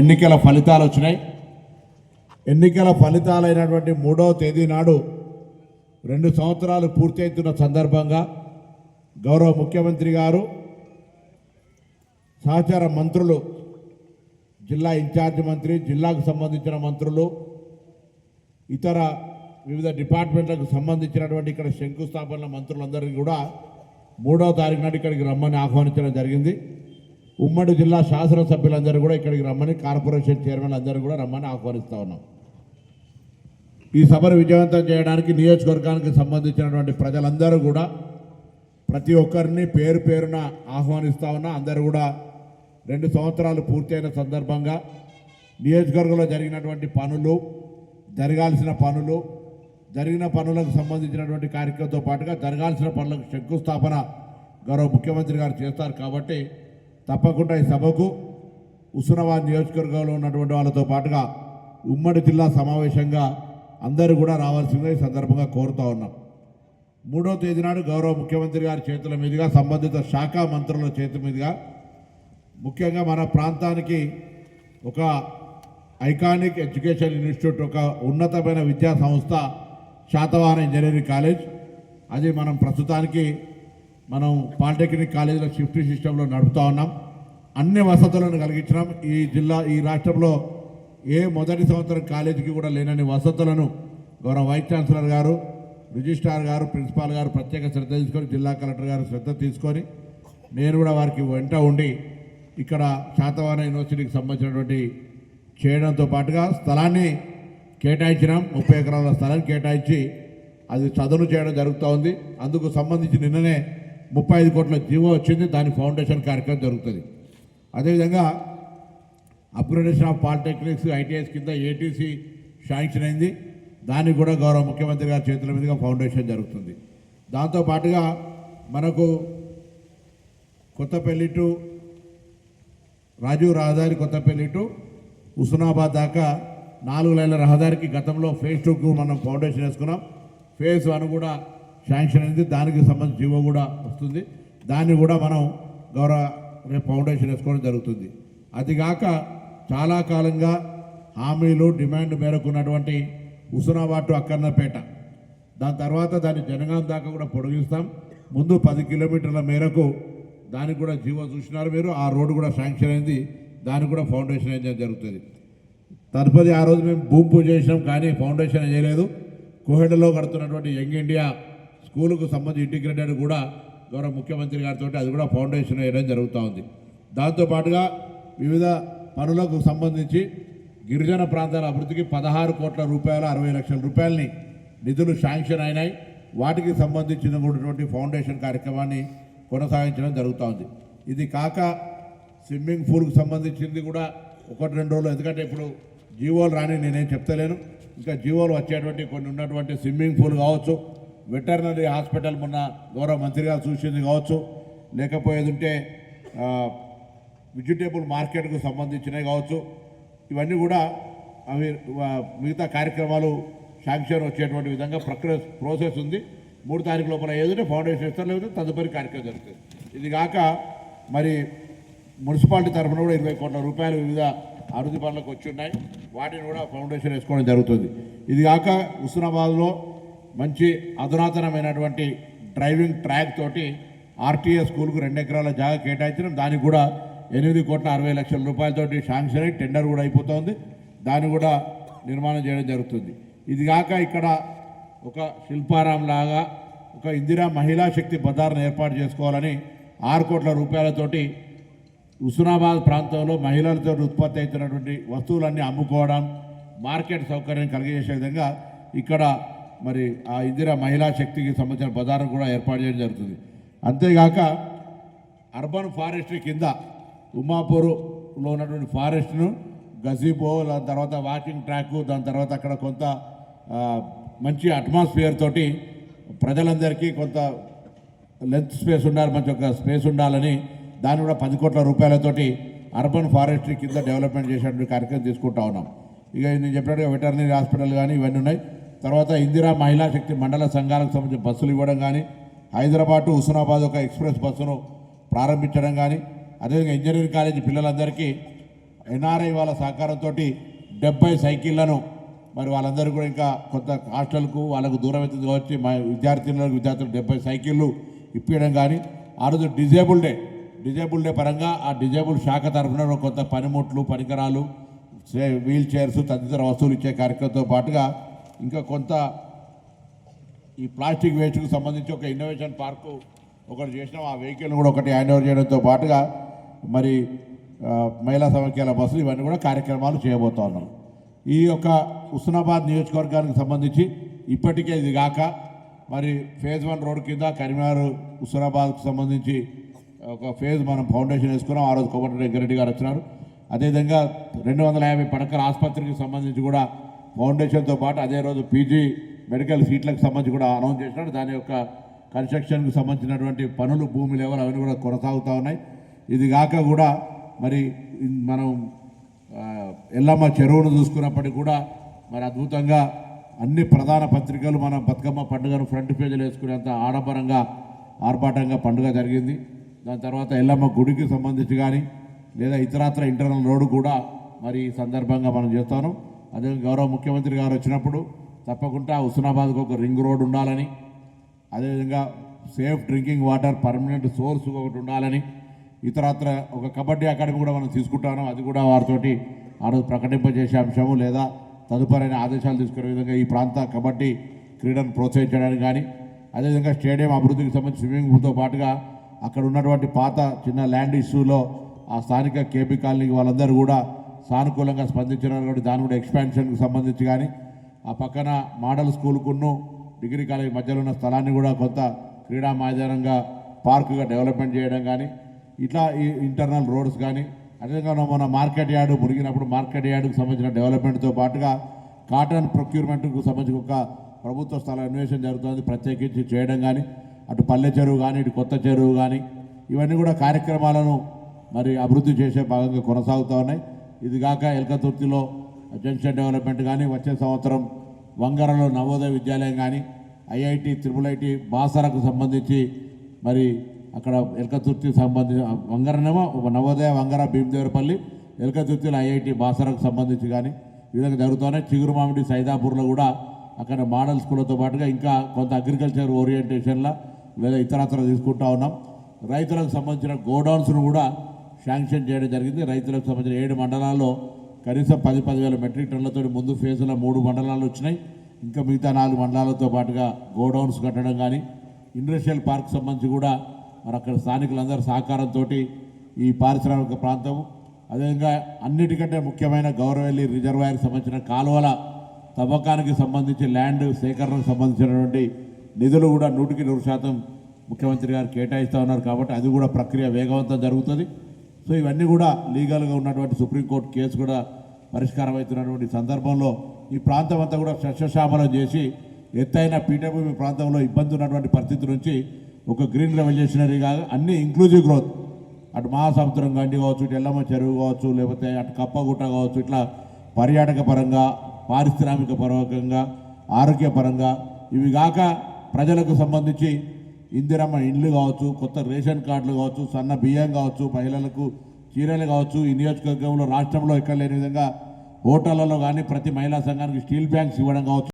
ఎన్నికల ఫలితాలు వచ్చినాయి. ఎన్నికల ఫలితాలైనటువంటి మూడవ తేదీ నాడు రెండు సంవత్సరాలు పూర్తవుతున్న సందర్భంగా గౌరవ ముఖ్యమంత్రి గారు సహచార మంత్రులు జిల్లా ఇన్ఛార్జ్ మంత్రి జిల్లాకు సంబంధించిన మంత్రులు ఇతర వివిధ డిపార్ట్మెంట్లకు సంబంధించినటువంటి ఇక్కడ శంకుస్థాపన మంత్రులందరికీ కూడా మూడవ తారీఖు నాడు ఇక్కడికి రమ్మని ఆహ్వానించడం జరిగింది. ఉమ్మడి జిల్లా శాసనసభ్యులందరూ కూడా ఇక్కడికి రమ్మని కార్పొరేషన్ చైర్మన్ అందరూ కూడా రమ్మని ఆహ్వానిస్తూ ఉన్నాం. ఈ సభను విజయవంతం చేయడానికి నియోజకవర్గానికి సంబంధించినటువంటి ప్రజలందరూ కూడా ప్రతి ఒక్కరిని పేరు పేరున ఆహ్వానిస్తూ ఉన్నా అందరూ కూడా రెండు సంవత్సరాలు పూర్తయిన సందర్భంగా నియోజకవర్గంలో జరిగినటువంటి పనులు జరగాల్సిన పనులు జరిగిన పనులకు సంబంధించినటువంటి కార్యక్రమంతో పాటుగా జరగాల్సిన పనులకు శంకుస్థాపన గౌరవ ముఖ్యమంత్రి గారు చేస్తారు కాబట్టి తప్పకుండా ఈ సభకు హుస్నాబాద్ నియోజకవర్గంలో ఉన్నటువంటి వాళ్ళతో పాటుగా ఉమ్మడి జిల్లా సమావేశంగా అందరూ కూడా రావాల్సిందిగా ఈ సందర్భంగా కోరుతా ఉన్నాం. మూడో తేదీ నాడు గౌరవ ముఖ్యమంత్రి గారి చేతుల మీదుగా సంబంధిత శాఖ మంత్రుల చేతుల మీదుగా ముఖ్యంగా మన ప్రాంతానికి ఒక ఐకానిక్ ఎడ్యుకేషన్ ఇన్స్టిట్యూట్ ఒక ఉన్నతమైన విద్యా సంస్థ శాతవాహన ఇంజనీరింగ్ కాలేజ్. అది మనం ప్రస్తుతానికి మనం పాలిటెక్నిక్ కాలేజీలో షిఫ్ట్ సిస్టంలో నడుపుతూ ఉన్నాం. అన్ని వసతులను కలిగించినాం. ఈ జిల్లా ఈ రాష్ట్రంలో ఏ మొదటి సంవత్సరం కాలేజీకి కూడా లేనని వసతులను గౌరవ వైస్ ఛాన్సలర్ గారు రిజిస్ట్రార్ గారు ప్రిన్సిపాల్ గారు ప్రత్యేక శ్రద్ధ తీసుకొని జిల్లా కలెక్టర్ గారు శ్రద్ధ తీసుకొని నేను కూడా వారికి వెంట ఉండి ఇక్కడ శాతవాన యూనివర్సిటీకి సంబంధించినటువంటి చేయడంతో పాటుగా స్థలాన్ని కేటాయించినాం. ముప్పై ఎకరాల స్థలాన్ని కేటాయించి అది చదును చేయడం జరుగుతూ ఉంది. అందుకు సంబంధించి నిన్ననే ముప్పై ఐదు కోట్ల జీవో వచ్చింది దాని ఫౌండేషన్ కార్యక్రమం జరుగుతుంది. అదేవిధంగా అప్గ్రేడేషన్ ఆఫ్ పాలిటెక్నిక్స్ ఐటీఎస్ కింద ఏటీసీ శాంక్షన్ అయింది. దానికి కూడా గౌరవ ముఖ్యమంత్రి గారి చేతుల మీదుగా ఫౌండేషన్ జరుగుతుంది. దాంతో పాటుగా మనకు కొత్తపల్లి టు రాజీవ్ రహదారి కొత్తపల్లి టు హుస్నాబాద్ దాకా నాలుగు లైన్ల రహదారికి గతంలో ఫేజ్ టూకు మనం ఫౌండేషన్ వేసుకున్నాం. ఫేజ్ వన్ కూడా శాంక్షన్ అయింది. దానికి సంబంధించి జీవో కూడా వస్తుంది. దాన్ని కూడా మనం గౌరవ రేపు ఫౌండేషన్ వేసుకోవడం జరుగుతుంది. అదిగాక చాలా కాలంగా హామీలు డిమాండ్ మేరకు ఉన్నటువంటి హుస్నాబాద్ అక్కన్నపేట. దాని తర్వాత దాన్ని జనగాం దాకా కూడా పొడిగిస్తాం. ముందు పది కిలోమీటర్ల మేరకు దానికి కూడా జీవో చూసినారు మీరు. ఆ రోడ్డు కూడా శాంక్షన్ అయింది. దానికి కూడా ఫౌండేషన్ వేయడం జరుగుతుంది. తదుపరి ఆ రోజు మేము భూమి పూజ చేసినాం కానీ ఫౌండేషన్ చేయలేదు. కోహెడలో కడుతున్నటువంటి యంగ్ ఇండియా స్కూలుకు సంబంధించి ఇంటిగ్రేటెడ్ కూడా గౌరవ ముఖ్యమంత్రి గారితో అది కూడా ఫౌండేషన్ వేయడం జరుగుతూ ఉంది. దాంతోపాటుగా వివిధ పనులకు సంబంధించి గిరిజన ప్రాంతాల అభివృద్ధికి పదహారు కోట్ల రూపాయల అరవై లక్షల రూపాయలని నిధులు శాంక్షన్ అయినాయి. వాటికి సంబంధించినటువంటి ఫౌండేషన్ కార్యక్రమాన్ని కొనసాగించడం జరుగుతూ ఉంది. ఇది కాక స్విమ్మింగ్ పూల్కి సంబంధించింది కూడా ఒకటి రెండు రోజులు ఎందుకంటే ఇప్పుడు జీవోలు రాని నేనేం చెప్తలేను. ఇంకా జీవోలు వచ్చేటువంటి కొన్ని ఉన్నటువంటి స్విమ్మింగ్ పూల్ కావచ్చు వెటర్నరీ హాస్పిటల్ మొన్న గౌరవ మంత్రి గారు చూసింది కావచ్చు. లేకపోయేది ఉంటే వెజిటేబుల్ మార్కెట్కు సంబంధించినవి కావచ్చు. ఇవన్నీ కూడా అవి మిగతా కార్యక్రమాలు శాంక్షన్ వచ్చేటువంటి విధంగా ప్రక్రియ ప్రాసెస్ ఉంది. మూడు తారీఖు లోపల ఏదంటే ఫౌండేషన్ ఇస్తారు లేకపోతే తదుపరి కార్యక్రమం జరుగుతుంది. ఇది కాక మరి మున్సిపాలిటీ తరఫున కూడా ఇరవై కోట్ల రూపాయలు వివిధ అభివృద్ధి పనులకు వచ్చి ఉన్నాయి. వాటిని కూడా ఫౌండేషన్ వేసుకోవడం జరుగుతుంది. ఇది కాక హుస్నాబాద్లో మంచి అధునాతనమైనటువంటి డ్రైవింగ్ ట్రాక్ తోటి ఆర్టీఏ స్కూల్కు రెండు ఎకరాల జాగా కేటాయించడం. దానికి కూడా ఎనిమిది కోట్ల అరవై లక్షల రూపాయలతోటి శాంక్షన్ అయి టెండర్ కూడా అయిపోతుంది. దాన్ని కూడా నిర్మాణం చేయడం జరుగుతుంది. ఇది కాక ఇక్కడ ఒక శిల్పారాం లాగా ఒక ఇందిరా మహిళా శక్తి బజార్ను ఏర్పాటు చేసుకోవాలని ఆరు కోట్ల రూపాయలతోటి హుస్నాబాద్ ప్రాంతంలో మహిళలతో ఉత్పత్తి అవుతున్నటువంటి వస్తువులన్నీ అమ్ముకోవడం మార్కెట్ సౌకర్యం కలిగజేసే విధంగా ఇక్కడ మరి ఆ ఇందిరా మహిళా శక్తికి సంబంధించిన బజార్ను కూడా ఏర్పాటు చేయడం జరుగుతుంది. అంతేగాక అర్బన్ ఫారెస్ట్రీ కింద ఉమాపూర్లో ఉన్నటువంటి ఫారెస్ట్ను గజీబో దాని తర్వాత వాకింగ్ ట్రాక్ దాని తర్వాత అక్కడ కొంత మంచి అట్మాస్ఫియర్ తోటి ప్రజలందరికీ కొంత లెంత్ స్పేస్ ఉండాలి మంచి ఒక స్పేస్ ఉండాలని దాన్ని కూడా పది కోట్ల రూపాయలతోటి అర్బన్ ఫారెస్ట్రీ కింద డెవలప్మెంట్ చేసేటువంటి కార్యక్రమం తీసుకుంటా ఉన్నాం. ఇక నేను చెప్పినట్టుగా వెటర్నరీ హాస్పిటల్ కానీ ఇవన్నీ ఉన్నాయి. తర్వాత ఇందిరా మహిళా శక్తి మండల సంఘాలకు సంబంధించిన బస్సులు ఇవ్వడం కానీ హైదరాబాద్ టు హుస్నాబాద్ ఒక ఎక్స్ప్రెస్ బస్సును ప్రారంభించడం కానీ అదేవిధంగా ఇంజనీరింగ్ కాలేజీ పిల్లలందరికీ ఎన్ఆర్ఐ వాళ్ళ సహకారంతో డెబ్బై సైకిళ్ళను మరి వాళ్ళందరూ కూడా ఇంకా కొంత హాస్టల్కు వాళ్ళకు దూరం అవుతుంది కాబట్టి మా విద్యార్థినులకు విద్యార్థులకు డెబ్బై సైకిళ్ళు ఇప్పించడం కానీ ఆ రోజు డిజేబుల్ డే. డిజేబుల్ డే పరంగా ఆ డిజేబుల్ శాఖ తరఫున కొంత పనిముట్లు పరికరాలు వీల్ చైర్స్ తదితర వస్తువులు ఇచ్చే కార్యక్రమంతో పాటుగా ఇంకా కొంత ఈ ప్లాస్టిక్ వేస్ట్కు సంబంధించి ఒక ఇన్నోవేషన్ పార్కు ఒకటి చేసినాం. ఆ వెహికల్ను కూడా ఒకటి హ్యాండ్ ఓవర్ చేయడంతో పాటుగా మరి మహిళా సమైక్యాల బస్సులు ఇవన్నీ కూడా కార్యక్రమాలు చేయబోతా ఉన్నాం. ఈ యొక్క హుస్నాబాద్ నియోజకవర్గానికి సంబంధించి ఇప్పటికే ఇది కాక మరి ఫేజ్ వన్ రోడ్ కింద కరీంనగర్ హుస్నాబాద్కు సంబంధించి ఒక ఫేజ్ మనం ఫౌండేషన్ వేసుకున్నాం. ఆ రోజు కోమటి రెడ్డి గారు వచ్చినారు. అదేవిధంగా రెండు వందల యాభై పడకల ఆసుపత్రికి సంబంధించి కూడా ఫౌండేషన్తో పాటు అదే రోజు పీజీ మెడికల్ సీట్లకు సంబంధించి కూడా అనౌన్స్ చేసినాడు. దాని యొక్క కన్స్ట్రక్షన్కి సంబంధించినటువంటి పనులు భూమి లెవెల్ అవన్నీ కూడా కొనసాగుతూ ఉన్నాయి. ఇది కాక కూడా మరి మనం ఎల్లమ్మ చెరువును చూసుకున్నప్పటికీ కూడా మరి అద్భుతంగా అన్ని ప్రధాన పత్రికలు మన బతుకమ్మ పండుగను ఫ్రంట్ పేజీలు వేసుకునేంత ఆడంబరంగా ఆర్భాటంగా పండుగ జరిగింది. దాని తర్వాత ఎల్లమ్మ గుడికి సంబంధించి కానీ లేదా ఇతరత్ర ఇంటర్నల్ రోడ్డు కూడా మరి ఈ సందర్భంగా మనం చేస్తాను. అదే గౌరవ ముఖ్యమంత్రి గారు వచ్చినప్పుడు తప్పకుండా హుస్నాబాద్కు ఒక రింగ్ రోడ్ ఉండాలని అదేవిధంగా safe drinking water permanent source ఒకటి ఉండాలని ఇతరత్ర ఒక కబడ్డీ అకాడమీ కూడా మనం తీసుకుంటాను. అది కూడా వారితోటి ఆ రోజు ప్రకటింపజేసే అంశము లేదా తదుపరి ఆదేశాలు తీసుకునే విధంగా ఈ ప్రాంత కబడ్డీ క్రీడను ప్రోత్సహించడానికి కానీ అదేవిధంగా స్టేడియం అభివృద్ధికి సంబంధించి స్విమ్మింగ్ పూల్తో పాటుగా అక్కడ ఉన్నటువంటి పాత చిన్న ల్యాండ్ ఇష్యూలో ఆ స్థానిక కేబీ కాలనీకి వాళ్ళందరూ కూడా సానుకూలంగా స్పందించినారు కాబట్టి దాని కూడా ఎక్స్పాన్షన్కి సంబంధించి కానీ ఆ పక్కన మోడల్ స్కూల్కును డిగ్రీ కాలేజ్ మధ్యలో ఉన్న స్థలాన్ని కూడా కొంత క్రీడా మైదానంగా పార్కుగా డెవలప్మెంట్ చేయడం కానీ ఇట్లా ఈ ఇంటర్నల్ రోడ్స్ కానీ అదేవిధంగా మన మార్కెట్ యార్డు మురిగినప్పుడు మార్కెట్ యార్డుకు సంబంధించిన డెవలప్మెంట్తో పాటుగా కాటన్ ప్రొక్యూర్మెంట్కు సంబంధించి ఒక ప్రభుత్వ స్థల అన్వేషణ జరుగుతుంది ప్రత్యేకించి చేయడం కానీ అటు పల్లె చెరువు కానీ ఇటు కొత్త చెరువు కానీ ఇవన్నీ కూడా కార్యక్రమాలను మరి అభివృద్ధి చేసే భాగంగా కొనసాగుతూ ఉన్నాయి. ఇదిగాక ఎల్కతుర్తిలో జంక్షన్ డెవలప్మెంట్ కానీ వచ్చే సంవత్సరం వంగరలో నవోదయ విద్యాలయం కానీ ఐఐటి త్రిపుల్ ఐటి బాసరకు సంబంధించి మరి అక్కడ ఎల్కతుర్తి సంబంధించి వంగరనేమో నవోదయ వంగర భీమదేవరపల్లి ఎల్కతుర్తిలో ఐఐటి బాసరకు సంబంధించి కానీ ఈ విధంగా జరుగుతున్నాయి చిగురుమామిడి సైదాపూర్లో కూడా అక్కడ మోడల్ స్కూళ్ళతో పాటుగా ఇంకా కొంత అగ్రికల్చర్ ఓరియంటేషన్లో లేదా ఇతరత్ర తీసుకుంటా ఉన్నాం. రైతులకు సంబంధించిన గోడౌన్స్ను కూడా శాంక్షన్ చేయడం జరిగింది. రైతులకు సంబంధించిన ఏడు మండలాల్లో కనీసం పది పదివేల మెట్రిక్ టన్నులతో ముందు ఫేజ్లో మూడు మండలాలు వచ్చినాయి. ఇంకా మిగతా నాలుగు మండలాలతో పాటుగా గోడౌన్స్ కట్టడం కానీ ఇండస్ట్రియల్ పార్క్ సంబంధించి కూడా మరి అక్కడ స్థానికులందరి సహకారంతో ఈ పారిశ్రామిక ప్రాంతం అదేవిధంగా అన్నిటికంటే ముఖ్యమైన గౌరవెల్లి రిజర్వాయర్కి సంబంధించిన కాలువల తవ్వకానికి సంబంధించి ల్యాండ్ సేకరణకు సంబంధించినటువంటి నిధులు కూడా నూటికి నూరు శాతం ముఖ్యమంత్రి గారు కేటాయిస్తూ ఉన్నారు కాబట్టి అది కూడా ప్రక్రియ వేగవంతం జరుగుతుంది. సో ఇవన్నీ కూడా లీగల్గా ఉన్నటువంటి సుప్రీంకోర్టు కేసు కూడా పరిష్కారం అవుతున్నటువంటి సందర్భంలో ఈ ప్రాంతం అంతా కూడా సస్యశ్యామలం చేసి ఎత్తైన పీఠభూమి ప్రాంతంలో ఇబ్బంది ఉన్నటువంటి పరిస్థితి నుంచి ఒక గ్రీన్ రెవల్యూషనరీగా అన్ని ఇంక్లూజివ్ గ్రోత్. అటు మహాసముద్రం గండి కావచ్చు ఇటు ఎల్లమ్మ చెరువు కావచ్చు లేకపోతే అటు కప్పగుట్ట కావచ్చు ఇట్లా పర్యాటక పరంగా పారిశ్రామిక పరంగా ఆరోగ్యపరంగా ఇవి కాక ప్రజలకు సంబంధించి ఇందిరమ్మ ఇండ్లు కావచ్చు కొత్త రేషన్ కార్డులు కావచ్చు సన్న బియ్యం కావచ్చు మహిళలకు చీరలు కావచ్చు ఈ నియోజకవర్గంలో రాష్ట్రంలో ఎక్కడ లేని విధంగా హోటళ్ళలో కానీ ప్రతి మహిళా సంఘానికి స్టీల్ బ్యాంక్స్ ఇవ్వడం కావచ్చు.